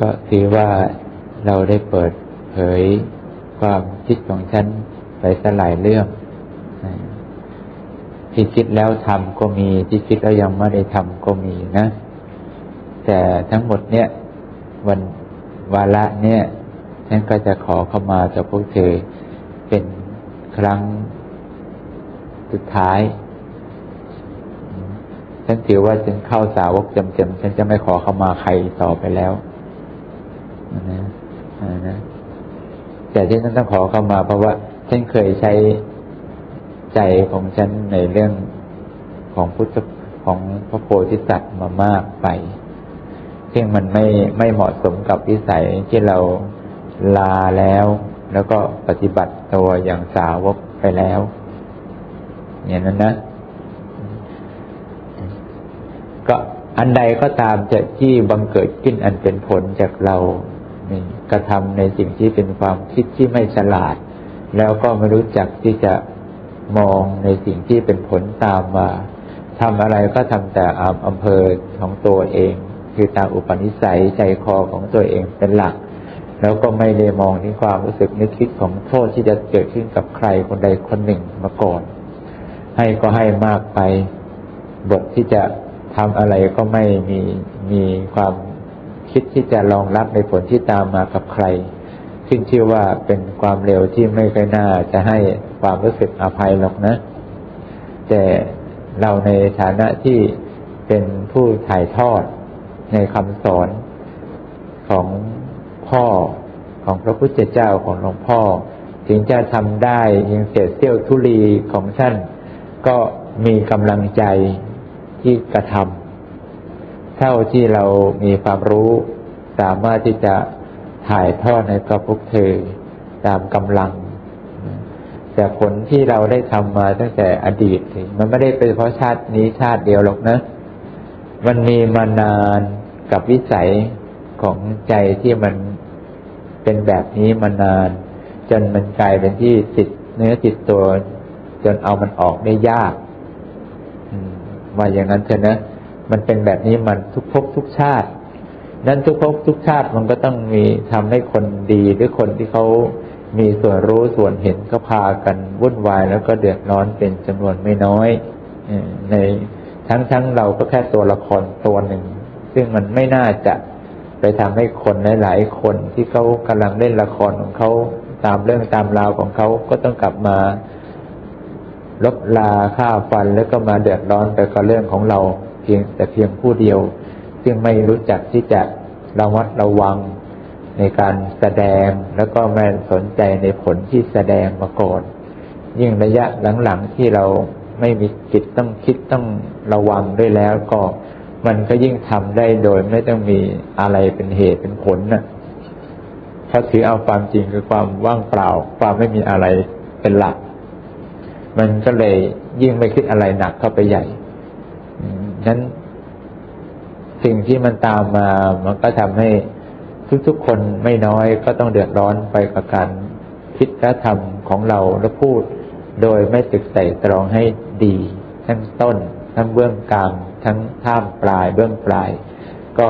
ก็ถือว่าเราได้เปิดเผยความคิดของฉันไปสลายเรื่อง ที่คิดแล้วทำก็มีที่คิดแล้วยังไม่ได้ทำก็มีนะ แต่ทั้งหมดเนี่ยวันวาระเนี่ยฉันก็จะขอเข้ามาจากพวกเธอเป็นครั้งสุดท้ายฉันถือว่าฉันเข้าสาวกจำๆฉันจะไม่ขอเข้ามาใครต่อไปแล้ว นะนะแต่ที่ฉันต้องขอเข้ามาเพราะว่าฉันเคยใช้ใจของฉันในเรื่องของพุทธของพระโพธิสัตว์มามากไป ซึ่งมันไม่ไม่เหมาะสมกับวิสัยที่เราลาแล้ว แล้วก็ปฏิบัติตัวอย่างสาวกไปแล้ว อย่างนั้นนะ ก็อันใดก็ตามจะที่บังเกิดขึ้นอันเป็นผลจากเรา กระทำในสิ่งที่เป็นความคิดที่ไม่ฉลาด แล้วก็ไม่รู้จักที่จะมองในสิ่งที่เป็นผลตามมาทำอะไรก็ทำแต่อามอำเภอของตัวเอง คือตามอุปนิสัยใจคอของตัวเองเป็นหลัก แล้วก็ไม่ได้มองที่ความรู้สึกนึกคิดของโทษที่จะเกิดขึ้นกับใครคนใดคนหนึ่งมาก่อน ให้ก็ให้มากไปบทที่จะทำอะไรก็ไม่มีมีความ คิดที่จะรองรับในผลที่ตามมากับใครขึ้นชื่อว่าเป็นความเร็วที่ไม่ค่อยน่าจะให้ความรู้สึกอภัยหรอกนะ แต่เราในฐานะที่เป็นผู้ถ่ายทอดในคำสอนของพ่อของพระพุทธเจ้าของหลวงพ่อ ถึงจะทำได้ยังเศษเสี้ยวทุลีของท่านก็มีกำลังใจที่กระทำ ท่าที่เรามีความรู้ สามารถที่จะถ่ายทอดในกับพวกเธอตามกำลัง แต่ผลที่เราได้ทำมาตั้งแต่อดีต มันไม่ได้เป็นเพราะชาตินี้ชาติเดียวหรอกนะ มันมีมานานกับวิสัยของใจที่มันเป็นแบบนี้มานาน จนมันกลายเป็นที่ติดเนื้อติดตัว จนเอามันออกได้ยากว่าอย่างนั้นเถอะนะ มันเป็นแบบนี้มันทุกภพทุกชาติ นั้นทุกภพทุกชาติมันก็ต้องมีทำให้คนดีหรือคนที่เขามีส่วนรู้ส่วนเห็นก็พากันวุ่นวาย แล้วก็เดือดร้อนเป็นจำนวนไม่น้อยในทั้งทั้งเราก็แค่ตัวละครตัวหนึ่ง ซึ่งมันไม่น่าจะไปทำให้คนหลายๆคนที่เขากำลังเล่นละครของเขาตามเรื่องตามราวของเขาก็ต้องกลับมาลบลาฆ่าฟันแล้วก็มาเดือดร้อนไปกับเรื่องของเรา เพียงแต่เพียงผู้เดียว ซึ่งไม่รู้จักที่จะระมัดระวังในการแสดงแล้วก็ไม่สนใจในผลที่แสดงมาก่อนยิ่งระยะหลังๆที่เราไม่มีจิตต้องคิดต้องระวังด้วยแล้วก็มันก็ยิ่งทำได้โดยไม่ต้องมีอะไรเป็นเหตุเป็นผลนะ่ะถ้าถือเอาความจริงคือความว่างเปล่า ความไม่มีอะไรเป็นหลัก มันก็เลยยิ่งไม่คิดอะไรหนักเข้าไปใหญ่ นั้นสิ่งที่มันตามมามันก็ทำให้ทุกๆคนไม่น้อยก็ต้องเดือดร้อนไปกับการคิดและทำของเราและพูด โดยไม่ตึกใส่ตรองให้ดี ทั้งต้น ทั้งเบื้องกลางทั้งท่ามปลายเบื้องปลาย ก็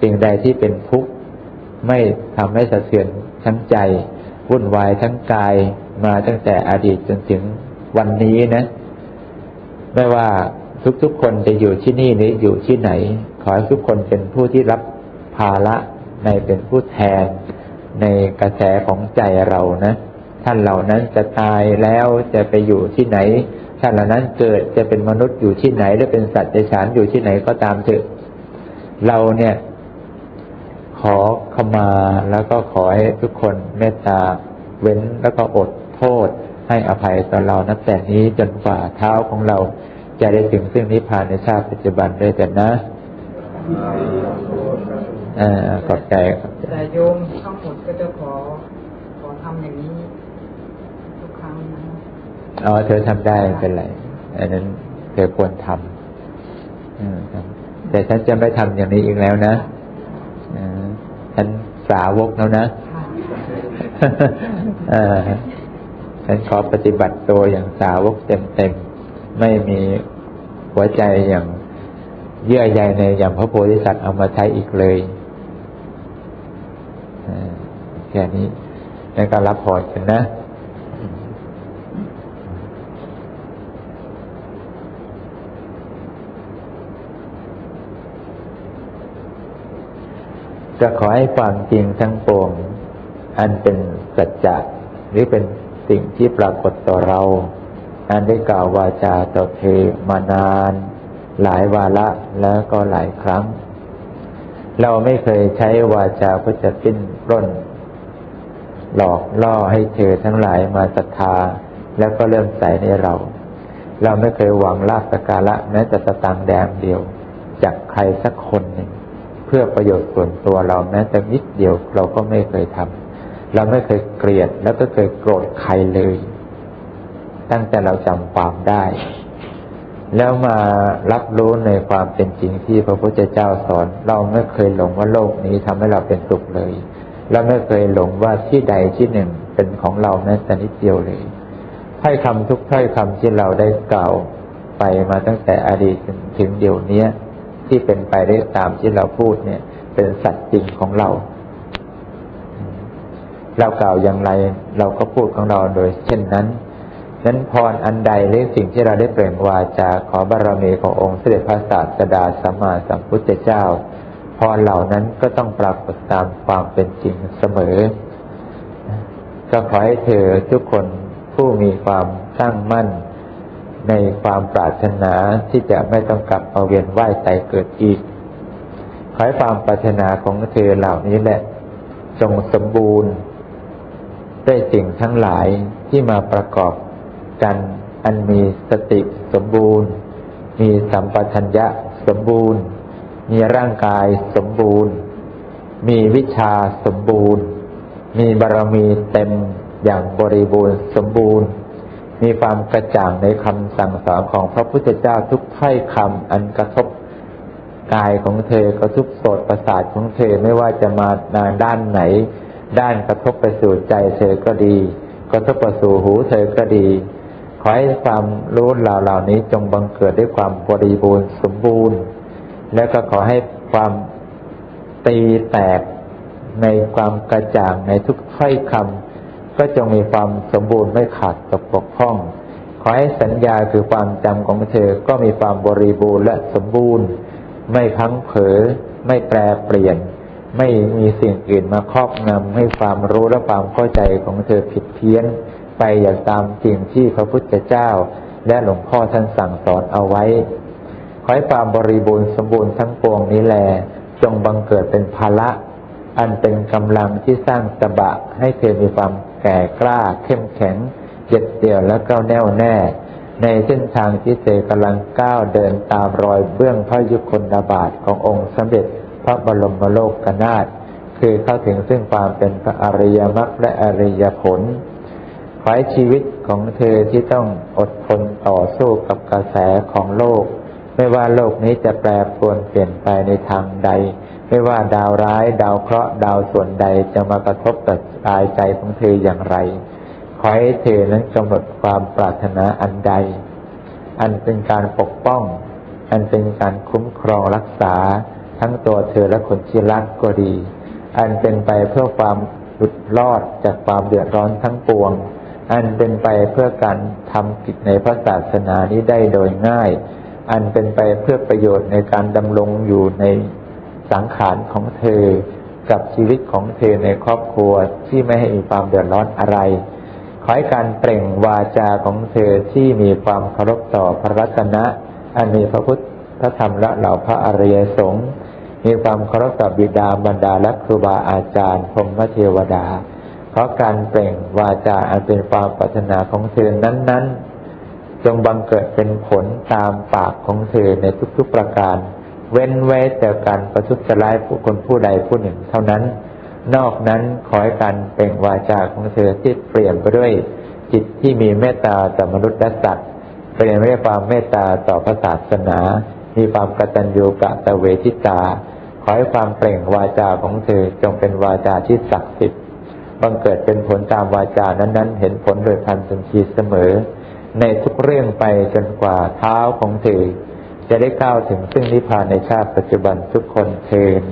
สิ่งใดที่เป็นทุกข์ไม่ทำให้สะเทือนทั้งใจ วุ่นวายทั้งกายมาตั้งแต่อดีตจนถึงวันนี้นะ ไม่ว่า ทุกๆคนจะอยู่ที่นี่หรืออยู่ที่ไหน ขอให้ทุกคนเป็นผู้ที่รับภาระในเป็นผู้แทน ในกระแสของใจเรานะท่านเหล่านั้นจะตายแล้วจะไปอยู่ที่ไหนท่านเหล่านั้นเกิดจะเป็นมนุษย์อยู่ที่ไหนหรือเป็นสัตว์ในฉานอยู่ที่ไหนก็ตามเถอะเราเนี่ย ขอขมาแล้วก็ขอให้ทุกคนเมตตาเว้นแล้วก็อดโทษ ให้อภัยต่อเรานับแต่นี้จนฝ่าเท้าของเรา จะได้ถึงซึ่งนิพพานในชาติปัจจุบันด้วยกันนะอ่าขอบใจครับแต่โยมทั้งหมดก็จะขอขอทำอย่างนี้ทุกครั้งนะอ๋อเธอทำได้เป็นไรอันนั้นเธอควรทำแต่ฉันจะไม่ทำอย่างนี้อีกแล้วนะฉันสาวกแล้วนะฉันขอปฏิบัติตัวอย่างสาวกเต็มๆ ไม่มี หัวใจอย่างเยื่อใยในอย่างพระโพธิสัตว์เอามาใช้อีกเลยแค่นี้ในการรับพรกันนะจะขอให้ความจริงทั้งปวง อันเป็นสัจจะหรือเป็นสิ่งที่ปรากฏต่อเรา อันได้กล่าววาจาต่อเธอมานาน หลายวาระแล้วก็หลายครั้ง เราไม่เคยใช้วาจาเพื่อจะปิ้นปล้นหลอกล่อให้เธอทั้งหลายมาศรัทธาแล้วก็เริ่มใส่ในเรา เราไม่เคยหวังลาภสกการะแม้แต่สตางค์แดงเดียว จากใครสักคนหนึ่งเพื่อประโยชน์ส่วนตัวเราแม้แต่นิดเดียวเราก็ไม่เคยทำเราไม่เคยเกลียดแล้วก็เคยโกรธใครเลย ตั้งแต่เราจำความได้ แล้วมารับรู้ในความเป็นจริงที่พระพุทธเจ้าสอน เราไม่เคยหลงว่าโลกนี้ทำให้เราเป็นสุขเลย เราไม่เคยหลงว่าที่ใดที่หนึ่งเป็นของเราแม้แต่นิดเดียวเลยถ้อยคำทุกถ้อยคำที่เราได้กล่าวไปมาตั้งแต่อดีตถึงเดี๋ยวนี้ที่เป็นไปได้ตามที่เราพูดเนี่ย เป็นสัตว์จริงของเรา เรากล่าวอย่างไร เราก็พูดของเราโดยเช่นนั้น นั้นพรอันใดหรือสิ่งที่เราได้เปล่งวาจาขอบารมีขององค์เสด็จพระศาสดาสัมมาสัมพุทธเจ้าพรเหล่านั้นก็ต้องปรากฏตามความเป็นจริงเสมอ ก็ขอให้เธอทุกคนผู้มีความตั้งมั่น ในความปรารถนาที่จะไม่ต้องกลับมาเวียนว่ายตายเกิดอีก ขอให้ความปรารถนาของเธอเหล่านี้แหละ จงสมบูรณ์ด้วยสิ่งทั้งหลายที่มาประกอบ กันอันมีสติสมบูรณ์ มีสัมปชัญญะสมบูรณ์ มีร่างกายสมบูรณ์ มีวิชาสมบูรณ์ มีบารมีเต็มอย่างบริบูรณ์สมบูรณ์ มีความกระจ่างในคำสั่งสอนของพระพุทธเจ้าทุกถ้อยคำอันกระทบกายของเธอกระทบโสตประสาทของเธอไม่ว่าจะมาทางด้านไหน ด้านกระทบไปสู่ใจเธอก็ดี กระทบไปสู่หูเธอก็ดี ขอให้ความรู้เหล่าเหล่านี้จงบังเกิดด้วยความบริบูรณ์สมบูรณ์ และก็ขอให้ความตีแตกในความกระจ่างในทุกถ้อยคำก็จงมีความสมบูรณ์ไม่ขาดตกบกพร่อง ขอให้สัญญาคือความจำของเธอก็มีความบริบูรณ์และสมบูรณ์ ไม่พังเผลอไม่แปรเปลี่ยน ไม่มีสิ่งอื่นมาครอบงำให้ความรู้และความเข้าใจของเธอผิดเพี้ยน ไปอย่างตามสิ่งที่พระพุทธเจ้า และหลวงพ่อท่านสั่งสอนเอาไว้ ขอให้ความบริบูรณ์สมบูรณ์ทั้งปวงนี้แล จงบังเกิดเป็นภาระอันเป็นกำลังที่สร้างตบะให้เธอมีความแก่กล้า เข้มแข็งเจ็ดเดี่ยวและก้าวแน่วแน่ ในเส้นทางที่เธอกำลังก้าวเดินตามรอยเบื้องพระยุคลบาทขององค์สมเด็จพระบรมโลกนาถคือเข้าถึงซึ่งความเป็นพระอริยมรรคและอริยผล ขอให้ชีวิตของเธอที่ต้องอดทนต่อสู้กับกระแสของโลก ไม่ว่าโลกนี้จะแปรปรวนเปลี่ยนไปในทางใด ไม่ว่าดาวร้าย ดาวเคราะห์ดาวส่วนใดจะมากระทบกับกายใจของเธออย่างไร ขอให้เธอนั้นกำหนดความปรารถนาอันใด อันเป็นการปกป้อง อันเป็นการคุ้มครองรักษา ทั้งตัวเธอและคนที่รักก็ดี อันเป็นไปเพื่อความหลุดรอดจากความเดือดร้อนทั้งปวง อันเป็นไปเพื่อการทำกิจในพระศาสนานี้ได้โดยง่าย อันเป็นไปเพื่อประโยชน์ในการดำรงอยู่ในสังขารของเธอ กับชีวิตของเธอในครอบครัวที่ไม่ให้มีความเดือดร้อนอะไร ขอให้การเปล่งวาจาของเธอที่มีความเคารพต่อพระรัตนะ อันมีพระพุทธธรรมและเหล่าพระอริยสงฆ์มีความเคารพต่อบิดาบรรดาและครูบาอาจารย์พรหมเทวดา เพราะการเปล่งวาจาอันเป็นความปรารถนาของเธอนั้น ๆ จงบังเกิดเป็นผลตามปากของเธอในทุกๆประการ เว้นไว้แต่การประทุษร้ายผู้คนผู้ใดผู้หนึ่งเท่านั้น นอกนั้นขอให้การเปล่งวาจาของเธอที่เปลี่ยนไปด้วยจิตที่มีเมตตาต่อมนุษย์และสัตว์เปลี่ยนไปด้วยความเมตตาต่อพระศาสนา มีความกตัญญูกะตะเวทิตา ขอให้ความเปล่งวาจาของเธอจงเป็นวาจาที่ศักดิ์สิทธิ์ บังเกิดเป็นผลตามวาจานั้น ๆ เห็นผลโดยพันสัญชีเสมอ ในทุกเรื่องไปจนกว่าเท้าของเธอ จะได้ก้าวถึงซึ่งนิพพานในชาติปัจจุบันทุกคนเทิน